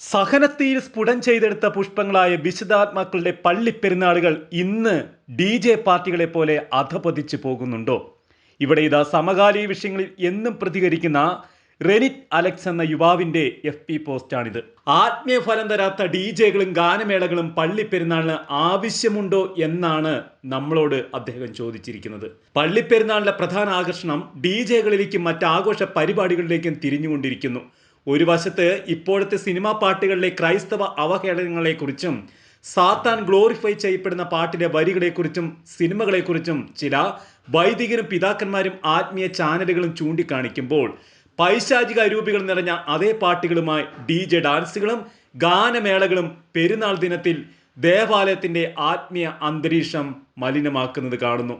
സഹനത്തിൽ സ്ഫുടം ചെയ്തെടുത്ത പുഷ്പങ്ങളായ വിശുദ്ധാത്മാക്കളുടെ പള്ളിപ്പെരുന്നാളുകൾ ഇന്ന് ഡി ജെ പാർട്ടികളെ പോലെ അധപതിച്ചു പോകുന്നുണ്ടോ? ഇവിടെ ഇതാ സമകാലിക വിഷയങ്ങളിൽ എന്നും പ്രതികരിക്കുന്ന റെനിറ്റ് അലക്സ് എന്ന യുവാവിന്റെ എഫ് പി പോസ്റ്റാണിത്. ആത്മീയ ഫലം തരാത്ത ഡി ജെകളും ഗാനമേളകളും പള്ളിപ്പെരുന്നാളിന് ആവശ്യമുണ്ടോ എന്നാണ് നമ്മളോട് അദ്ദേഹം ചോദിച്ചിരിക്കുന്നത്. പള്ളിപ്പെരുന്നാളിലെ പ്രധാന ആകർഷണം ഡി ജെകളിലേക്കും മറ്റ് ആഘോഷ പരിപാടികളിലേക്കും തിരിഞ്ഞുകൊണ്ടിരിക്കുന്നു. ഒരു വശത്ത് ഇപ്പോഴത്തെ സിനിമാ പാട്ടുകളിലെ ക്രൈസ്തവ അവഹേളനങ്ങളെക്കുറിച്ചും സാത്താൻ ഗ്ലോറിഫൈ ചെയ്യപ്പെടുന്ന പാട്ടിലെ വരികളെക്കുറിച്ചും സിനിമകളെക്കുറിച്ചും ചില വൈദികരും പിതാക്കന്മാരും ആത്മീയ ചാനലുകളും ചൂണ്ടിക്കാണിക്കുമ്പോൾ പൈശാചിക രൂപികൾ നിറഞ്ഞ അതേ പാട്ടുകളുമായി ഡി ജെ ഡാൻസുകളും ഗാനമേളകളും പെരുന്നാൾ ദിനത്തിൽ ദേവാലയത്തിന്റെ ആത്മീയ അന്തരീക്ഷം മലിനമാക്കുന്നത് കാണുന്നു.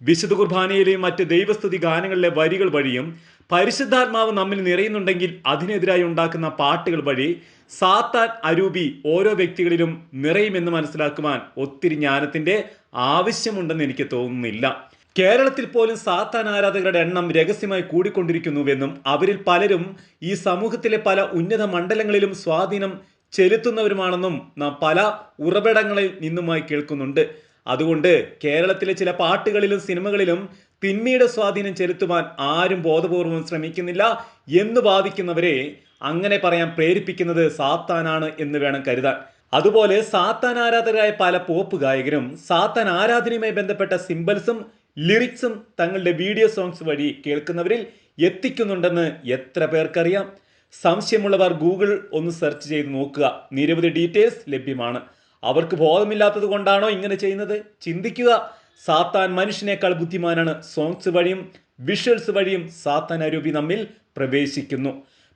വിശുദ്ധ കുർബാനയിലെയും മറ്റ് ദൈവസ്തുതി ഗാനങ്ങളിലെ വരികൾ വഴിയും പരിശുദ്ധാത്മാവ് നമ്മിൽ നിറയുന്നുണ്ടെങ്കിൽ അതിനെതിരായി ഉണ്ടാക്കുന്ന പാട്ടുകൾ വഴി സാത്താൻ അരൂപി ഓരോ വ്യക്തികളിലും നിറയുമെന്ന് മനസ്സിലാക്കുവാൻ ഒത്തിരി ജ്ഞാനത്തിന്റെ ആവശ്യമുണ്ടെന്ന് എനിക്ക് തോന്നുന്നില്ല. കേരളത്തിൽ പോലും സാത്താൻ ആരാധകരുടെ എണ്ണം രഹസ്യമായി കൂടിക്കൊണ്ടിരിക്കുന്നുവെന്നും അവരിൽ പലരും ഈ സമൂഹത്തിലെ പല ഉന്നത മണ്ഡലങ്ങളിലും സ്വാധീനം ചെലുത്തുന്നവരുമാണെന്നും നാം പല ഉറവിടങ്ങളിൽ നിന്നുമായി കേൾക്കുന്നുണ്ട്. അതുകൊണ്ട് കേരളത്തിലെ ചില പാട്ടുകളിലും സിനിമകളിലും തിന്മയുടെ സ്വാധീനം ചെലുത്തുവാൻ ആരും ബോധപൂർവം ശ്രമിക്കുന്നില്ല എന്ന് വാദിക്കുന്നവരെ അങ്ങനെ പറയാൻ പ്രേരിപ്പിക്കുന്നത് സാത്താനാണ് എന്ന് വേണം കരുതാൻ. അതുപോലെ സാത്താൻ ആരാധകരായ പല പോപ്പ് ഗായകരും സാത്താൻ ആരാധനയുമായി ബന്ധപ്പെട്ട സിംബൽസും ലിറിക്സും തങ്ങളുടെ വീഡിയോ സോങ്സ് വഴി കേൾക്കുന്നവരിൽ എത്തിക്കുന്നുണ്ടെന്ന് എത്ര പേർക്കറിയാം? സംശയമുള്ളവർ ഗൂഗിൾ ഒന്ന് സെർച്ച് ചെയ്ത് നോക്കുക. നിരവധി ഡീറ്റെയിൽസ് ലഭ്യമാണ്. അവർക്ക് ബോധമില്ലാത്തത് കൊണ്ടാണോ ഇങ്ങനെ ചെയ്യുന്നത്? ചിന്തിക്കുക. സാത്താൻ മനുഷ്യനേക്കാൾ ബുദ്ധിമാനാണ് സോങ്സ് വഴിയും വിഷ്വൽസ് വഴിയും സാത്താൻ അരൂപി നമ്മിൽ പ്രവേശിക്കുന്നു.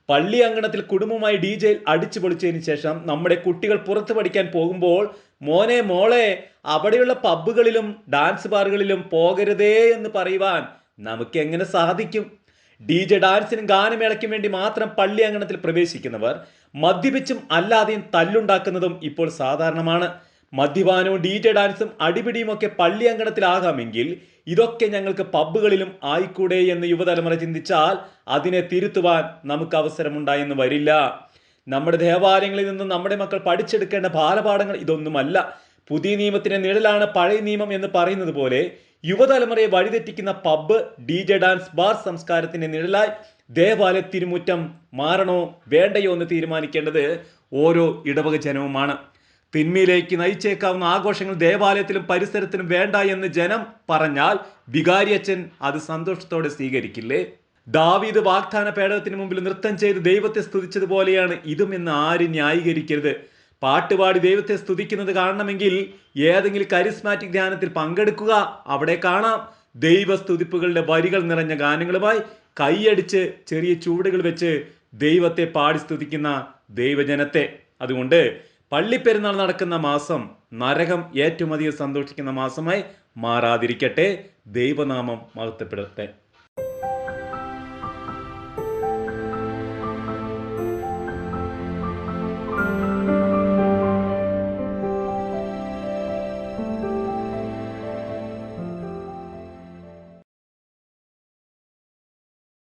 പള്ളി അങ്കണത്തിൽ കുടുംബമായി ഡി ജെയിൽ അടിച്ചു പൊളിച്ചതിന് ശേഷം നമ്മുടെ കുട്ടികൾ പുറത്ത് പഠിക്കാൻ പോകുമ്പോൾ മോനെ മോളെ അവിടെയുള്ള പബ്ബുകളിലും ഡാൻസ് ബാറുകളിലും പോകരുതേ എന്ന് പറയുവാൻ നമുക്ക് എങ്ങനെ സാധിക്കും? ഡി ജെ ഡാൻസിനും ഗാനമേളയ്ക്കും വേണ്ടി മാത്രം പള്ളി അങ്കണത്തിൽ പ്രവേശിക്കുന്നവർ മദ്യപിച്ചും അല്ലാതെയും തല്ലുണ്ടാക്കുന്നതും ഇപ്പോൾ സാധാരണമാണ്. മദ്യപാനവും ഡി ജെ ഡാൻസും അടിപിടിയും ഒക്കെ പള്ളി അങ്കണത്തിലാകാമെങ്കിൽ ഇതൊക്കെ ഞങ്ങൾക്ക് പബ്ബുകളിലും ആയിക്കൂടെ എന്ന് യുവതലമുറ ചിന്തിച്ചാൽ അതിനെ തിരുത്തുവാൻ നമുക്ക് അവസരമുണ്ടായെന്ന് വരില്ല. നമ്മുടെ ദേവാലയങ്ങളിൽ നിന്നും നമ്മുടെ മക്കൾ പഠിച്ചെടുക്കേണ്ട ബാലപാഠങ്ങൾ ഇതൊന്നുമല്ല. പുതിയ നിയമത്തിന്റെ നിഴലാണ് പഴയ നിയമം എന്ന് പറയുന്നത് പോലെ യുവതലമുറയെ വഴിതെറ്റിക്കുന്ന pub D J dance bar സംസ്കാരത്തിന്റെ നിഴലായി ദേവാലയ തിരുമുറ്റം മാറണോ വേണ്ടയോ എന്ന് തീരുമാനിക്കേണ്ടത് ഓരോ ഇടവക ജനവുമാണ്. തിന്മയിലേക്ക് നയിച്ചേക്കാവുന്ന ആഘോഷങ്ങൾ ദേവാലയത്തിലും പരിസരത്തിലും വേണ്ട എന്ന് ജനം പറഞ്ഞാൽ വികാരിയച്ഛൻ അത് സന്തോഷത്തോടെ സ്വീകരിക്കില്ലേ? ദാവീദ് വാഗ്ദാന പേടകത്തിന് മുമ്പിൽ നൃത്തം ചെയ്ത് ദൈവത്തെ സ്തുതിച്ചതുപോലെയാണ് ഇതും എന്ന് ആരും ന്യായീകരിക്കരുത്. പാട്ടുപാടി ദൈവത്തെ സ്തുതിക്കുന്നത് കാണണമെങ്കിൽ ഏതെങ്കിലും കരിസ്മാറ്റിക് ധ്യാനത്തിൽ പങ്കെടുക്കുക അവിടെ കാണാം. ദൈവസ്തുതിപ്പുകളുടെ വരികൾ നിറഞ്ഞ ഗാനങ്ങളുമായി കൈയടിച്ച് ചെറിയ ചൂടുകൾ വെച്ച് ദൈവത്തെ പാടി സ്തുതിക്കുന്ന ദൈവജനത്തെ. അതുകൊണ്ട് പള്ളിപ്പെരുന്നാൾ നടക്കുന്ന മാസം നരകം ഏറ്റവും അധികം സന്തോഷിക്കുന്ന മാസമായി മാറാതിരിക്കട്ടെ. ദൈവനാമം മഹത്വപ്പെടട്ടെ